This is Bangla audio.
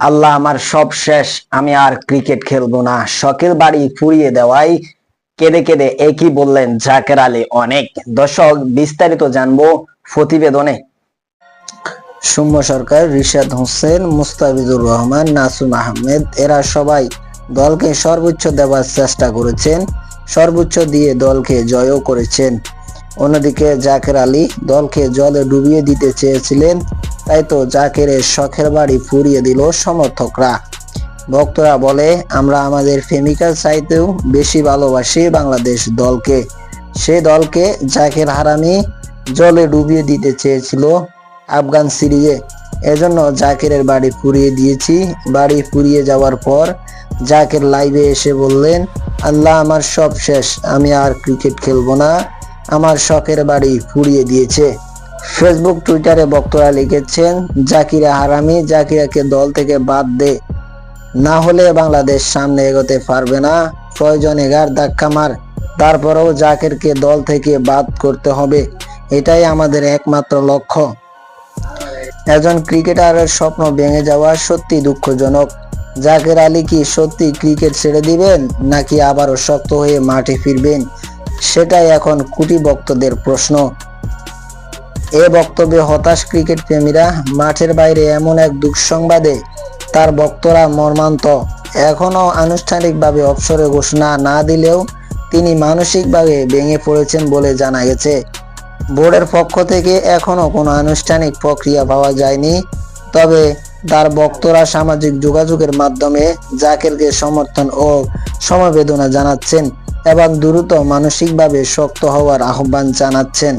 আল্লাহ আমার সব শেষ, আমি আর ক্রিকেট খেলব না। শখের বাড়ি ফুরিয়ে দেওয়াই কেঁদে কেঁদে একই বললেন জাকের আলী অনেক। দর্শক, বিস্তারিত জানব প্রতিবেদনে। সৌম্য সরকার রিশাদ হোসেন, মুস্তাফিজুর রহমান, নাসুম আহমেদ, এরা সবাই দলকে সর্বোচ্চ দেওয়ার চেষ্টা করেছেন, সর্বোচ্চ দিয়ে দলকে জয়ও করেছেন। অন্যদিকে জাকের আলী দলকে জলে ডুবিয়ে দিতে চেয়েছিলেন তাই তো জাকেরের শখের বাড়ি ফুরিয়ে দিল সমর্থকরা। ভক্তরা বলে, আমরা আমাদের ফেমিকাল চাইতেও বেশি ভালোবাসি বাংলাদেশ দলকে। সে দলকে জাকের হারামি জলে ডুবিয়ে দিতে চেয়েছিল আফগান সিরিজে। এজন্য জাকেরের বাড়ি ফুরিয়ে দিয়েছি। বাড়ি ফুরিয়ে যাওয়ার পর জাকের লাইভে এসে বললেন, আল্লাহ আমার সব শেষ, আমি আর ক্রিকেট খেলব না। আমার শখের বাড়ি ফুরিয়ে দিয়েছে। ফেসবুক টুইটারে বক্তরা লিখেছেন, জাকিরা হারামি, জাকিরাকে দল থেকে বাদ দে। না হলে বাংলাদেশ সামনে এগোতে পারবে না। প্রয়োজনে গার ধাক্কা মার। তারপরেও জাকিরকে দল থেকে বাদ করতে হবে। এটাই আমাদের একমাত্র লক্ষ্য। একজন ক্রিকেটারের স্বপ্ন ভেঙে যাওয়া সত্যি দুঃখজনক। জাকের আলী কি সত্যি ক্রিকেট ছেড়ে দিবেন, নাকি আবারও শক্ত হয়ে মাঠে ফিরবেন? সেটাই এখন কুটি ভক্তদের প্রশ্ন। এ বক্তব্যে হতাশ ক্রিকেট প্রেমীরা, মাঠের বাইরে এমন এক দুঃসংবাদে তার বক্তরা মর্মান্ত। এখনও আনুষ্ঠানিকভাবে অবসরে ঘোষণা না দিলেও তিনি মানসিকভাবে ভেঙে পড়েছেন বলে জানা গেছে। বোর্ডের পক্ষ থেকে এখনও কোনো আনুষ্ঠানিক প্রক্রিয়া পাওয়া যায়নি। তবে তার বক্তরা সামাজিক যোগাযোগের মাধ্যমে জাকেরকে সমর্থন ও সমবেদনা জানাচ্ছেন এবং দ্রুত মানসিকভাবে শক্ত হওয়ার আহ্বান জানাচ্ছেন।